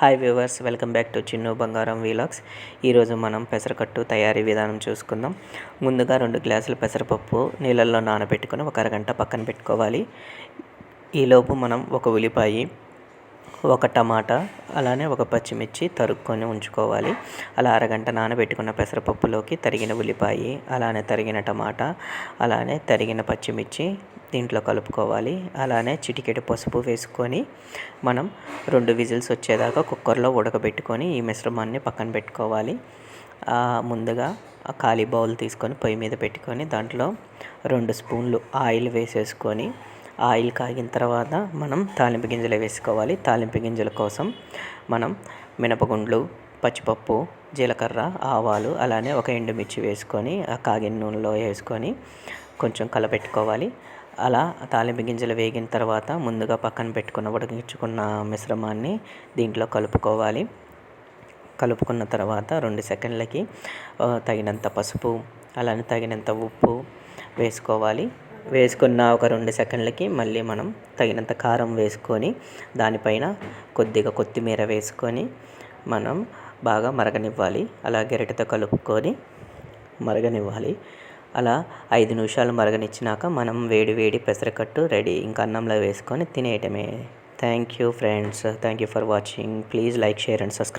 Hi viewers welcome back to Chinnu Bangaram vlogs ఈరోజు మనం పెసరకట్టు తయారీ విధానం చూసుకుందాం. ముందుగా రెండు గ్లాసుల పెసరపప్పు నీళ్ళల్లో నానబెట్టుకొని ఒక అరగంట పక్కన పెట్టుకోవాలి. ఈలోపు మనం ఒక ఉల్లిపాయ ఒక టమాటా అలానే ఒక పచ్చిమిర్చి తరుక్కొని ఉంచుకోవాలి. అలా అరగంట నానబెట్టుకున్న పెసరపప్పులోకి తరిగిన ఉల్లిపాయ అలానే తరిగిన టమాటా అలానే తరిగిన పచ్చిమిర్చి దీంట్లో కలుపుకోవాలి. అలానే చిటికెడు పసుపు వేసుకొని మనం రెండు విజిల్స్ వచ్చేదాకా కుక్కర్లో ఉడకబెట్టుకొని ఈ మిశ్రమాన్ని పక్కన పెట్టుకోవాలి. ముందుగా ఖాళీ బౌల్ తీసుకొని పొయ్యి మీద పెట్టుకొని దాంట్లో రెండు స్పూన్లు ఆయిల్ వేసేసుకొని ఆయిల్ కాగిన తర్వాత మనం తాలింపు గింజలు వేసుకోవాలి. తాలింపు గింజల కోసం మనం మినపగుండ్లు పచ్చిపప్పు జీలకర్ర ఆవాలు అలానే ఒక ఎండుమిర్చి వేసుకొని ఆ కాగిన నూనెలో వేసుకొని కొంచెం కలపెట్టుకోవాలి. అలా తాలింపు గింజలు వేగిన తర్వాత ముందుగా పక్కన పెట్టుకున్న ఉడికించుకున్న మిశ్రమాన్ని దీంట్లో కలుపుకోవాలి. కలుపుకున్న తర్వాత రెండు సెకండ్లకి తగినంత పసుపు అలానే తగినంత ఉప్పు వేసుకోవాలి. వేసుకున్న ఒక రెండు సెకండ్లకి మళ్ళీ మనం తగినంత కారం వేసుకొని దానిపైన కొద్దిగా కొత్తిమీర వేసుకొని మనం బాగా మరగనివ్వాలి. అలా గరిటెతో కలుపుకొని మరగనివ్వాలి. అలా ఐదు నిమిషాలు మరగనిచ్చినాక మనం వేడి వేడి పెసరకట్టు రెడీ. ఇంకా అన్నంలో వేసుకొని తినేయటమే. Thank you friends thank you for watching please like share and subscribe